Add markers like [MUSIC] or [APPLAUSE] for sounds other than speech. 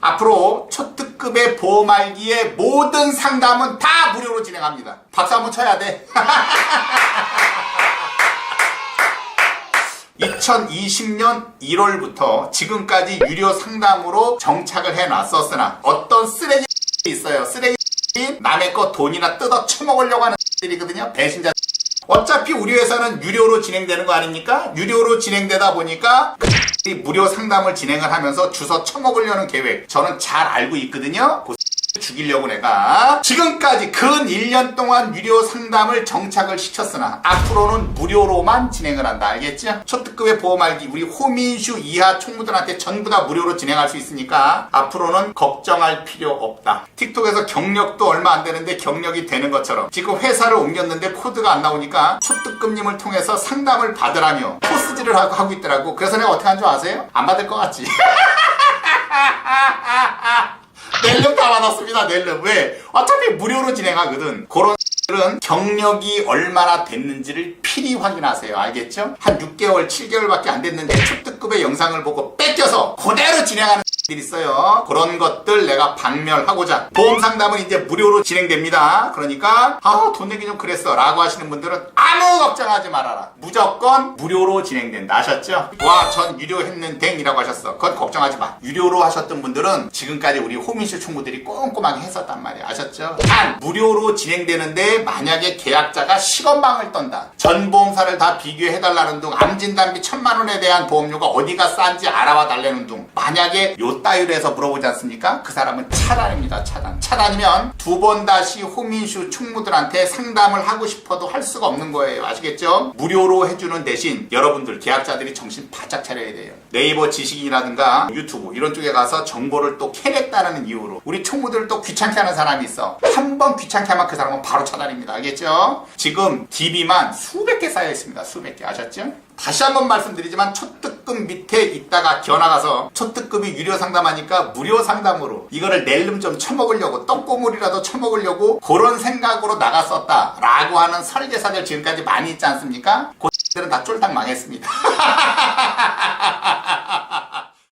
앞으로 초특급의 보험 알기의 모든 상담은 다 무료로 진행합니다. 박수 한번 쳐야 돼. [LAUGHS] 2020년 1월부터 지금까지 유료 상담으로 정착을 해놨었으나 어떤 쓰레기 있어요. 쓰레기 남의 거 돈이나 뜯어 처먹으려고 하는 들이거든요. 배신자. 어차피 우리 회사는 유료로 진행되는 거 아닙니까? 유료로 진행되다 보니까 이 무료 상담을 진행을 하면서 주워 처먹으려는 계획 저는 잘 알고 있거든요. 그 죽이려고 내가 지금까지 근 1년 동안 유료 상담을 정착을 시켰으나 앞으로는 무료로만 진행을 한다 알겠죠? 초특급의 보험 알기 우리 호민슈 이하 총무들한테 전부 다 무료로 진행할 수 있으니까 앞으로는 걱정할 필요 없다 틱톡에서 경력도 얼마 안 되는데 경력이 되는 것처럼 지금 회사를 옮겼는데 코드가 안 나오니까 초특급님을 통해서 상담을 받으라며 하고, 하고 있더라고 그래서 내가 어떻게 한 줄 아세요? 안 받을 것 같지? [LAUGHS] 낼름 다 받았습니다. 낼름 왜? 어차피 무료로 진행하거든. 그런 은 경력이 얼마나 됐는지를 필히 확인하세요. 알겠죠? 한 6개월, 7개월밖에 안 됐는데 초특급의 영상을 보고 뺏겨서 그대로 진행하는 들이 있어요. 그런 것들 내가 박멸하고자 보험 상담은 이제 무료로 진행됩니다. 그러니까 아 돈 내기 좀 그랬어 라고 하시는 분들은 아무 걱정하지 말아라. 무조건 무료로 진행된다. 아셨죠? 와 전 유료 했는데 이라고 하셨어. 그건 걱정하지 마. 유료로 하셨던 분들은 지금까지 우리 호민실 총무들이 꼼꼼하게 했었단 말이야. 아셨죠? 단 무료로 진행되는데 만약에 계약자가 시건방을 떤다. 전 보험사를 다 비교해달라는 둥 암진단비 천만 원에 대한 보험료가 어디가 싼지 알아봐 달라는 둥 만약에 요 따위로해서 물어보지 않습니까? 그 사람은 차단입니다. 차단. 차단이면 두 번 다시 호민슈 총무들한테 상담을 하고 싶어도 할 수가 없는 거예요. 아시겠죠? 무료로 해주는 대신 여러분들 계약자들이 정신 바짝 차려야 돼요. 네이버 지식인이라든가 유튜브 이런 쪽에 가서 정보를 또 캐냈다는 이유로 우리 총무들을 또 귀찮게 하는 사람이 있어. 한 번 귀찮게 하면 그 사람은 바로 차단입니다. 알겠죠? 지금 DB만 수백 개 쌓여 있습니다. 수백 개 아셨죠? 다시 한번 말씀드리지만 초특급 밑에 있다가 기어나가서 초특급이 유료 상담하니까 무료 상담으로 이거를 낼름 좀 처먹으려고 떡고물이라도 처먹으려고 그런 생각으로 나갔었다 라고 하는 설계사들 지금까지 많이 있지 않습니까? 그들은 다 쫄딱 망했습니다. [LAUGHS]